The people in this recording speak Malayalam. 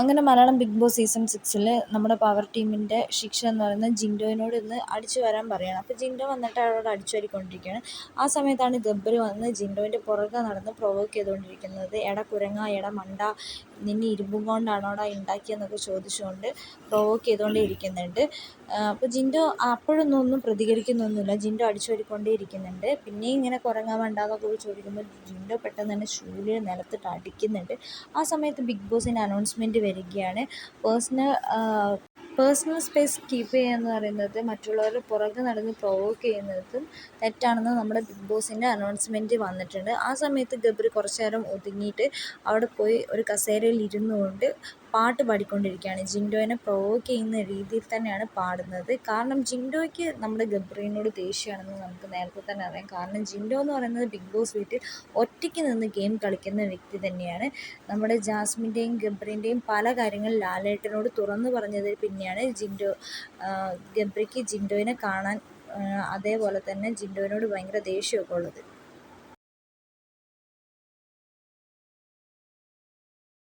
അങ്ങനെ മലയാളം ബിഗ് ബോസ് സീസൺ സിക്സിൽ നമ്മുടെ പവർ ടീമിന്റെ ശിക്ഷ എന്ന് പറയുന്നത് ജിൻഡോയിനോട് ഇന്ന് അടിച്ചു വരാൻ പറയുകയാണ് അപ്പോൾ ജിൻഡോ വന്നിട്ട് അയാളോട് അടിച്ചു വരിക്കൊണ്ടിരിക്കുകയാണ് ആ സമയത്താണ് ഗബ്ബർ വന്ന് ജിൻഡോയിന്റെ പുറകെ നടന്ന് പ്രൊവോക്ക് ചെയ്തുകൊണ്ടിരിക്കുന്നത്. എട കുരങ്ങ എട മണ്ട നിന്നെ ഇരുമ്പും കൊണ്ടാണോടാ ഉണ്ടാക്കിയെന്നൊക്കെ ചോദിച്ചുകൊണ്ട് പ്രൊവോക്ക് ചെയ്തുകൊണ്ടേ ഇരിക്കുന്നുണ്ട് അപ്പോൾ ജിൻഡോ അപ്പോഴൊന്നും ഒന്നും പ്രതികരിക്കുന്നൊന്നുമില്ല. ജിൻഡോ അടിച്ചു വരിക്കൊണ്ടേ ഇരിക്കുന്നുണ്ട് പിന്നെയും ഇങ്ങനെ കുരങ്ങ മണ്ട എന്നൊക്കെ ചോദിക്കുമ്പോൾ ജിൻഡോ പെട്ടെന്ന് തന്നെ ഷൂലിൽ നിലത്തിട്ട് അടിക്കുന്നുണ്ട്. ആ സമയത്ത് ബിഗ് ബോസിന്റെ അനൗൺസ്മെന്റ് വരികയാണ്. പേഴ്സണൽ പേഴ്സണൽ സ്പേസ് കീപ്പ് ചെയ്യുക എന്ന് പറയുന്നത് മറ്റുള്ളവരുടെ പുറകെ നടന്ന് പ്രൊവോക്ക് ചെയ്യുന്നതും തെറ്റാണെന്ന് നമ്മുടെ ബിഗ് ബോസിന്റെ അനൗൺസ്മെന്റ് വന്നിട്ടുണ്ട്. ആ സമയത്ത് ഗബ്രി കുറച്ച് നേരം ഒതുങ്ങിയിട്ട് അവിടെ പോയി ഒരു കസേരയിൽ ഇരുന്നുകൊണ്ട് പാട്ട് പാടിക്കൊണ്ടിരിക്കുകയാണ്. ജിൻഡോയിനെ പ്രൊവോക്ക് ചെയ്യുന്ന രീതിയിൽ തന്നെയാണ് പാടുന്നത്. കാരണം ജിൻഡോയ്ക്ക് നമ്മുടെ ഗബ്രീനോട് ദേഷ്യമാണെന്ന് നമുക്ക് നേരത്തെ തന്നെ അറിയാം. കാരണം ജിൻഡോ എന്ന് പറയുന്നത് ബിഗ് ബോസ് വീട്ടിൽ ഒറ്റയ്ക്ക് നിന്ന് ഗെയിം കളിക്കുന്ന വ്യക്തി തന്നെയാണ്. നമ്മുടെ ജാസ്മിന്റെയും ഗബ്രീന്റെയും പല കാര്യങ്ങൾ ലാലേട്ടനോട് തുറന്നു പറഞ്ഞതിൽ പിന്നെയാണ് ജിൻഡോ ഗബ്രിക്ക് ജിൻഡോയിനെ കാണാൻ അതേപോലെ തന്നെ ജിൻഡോയിനോട് ഭയങ്കര ദേഷ്യമൊക്കെ ഉള്ളത്.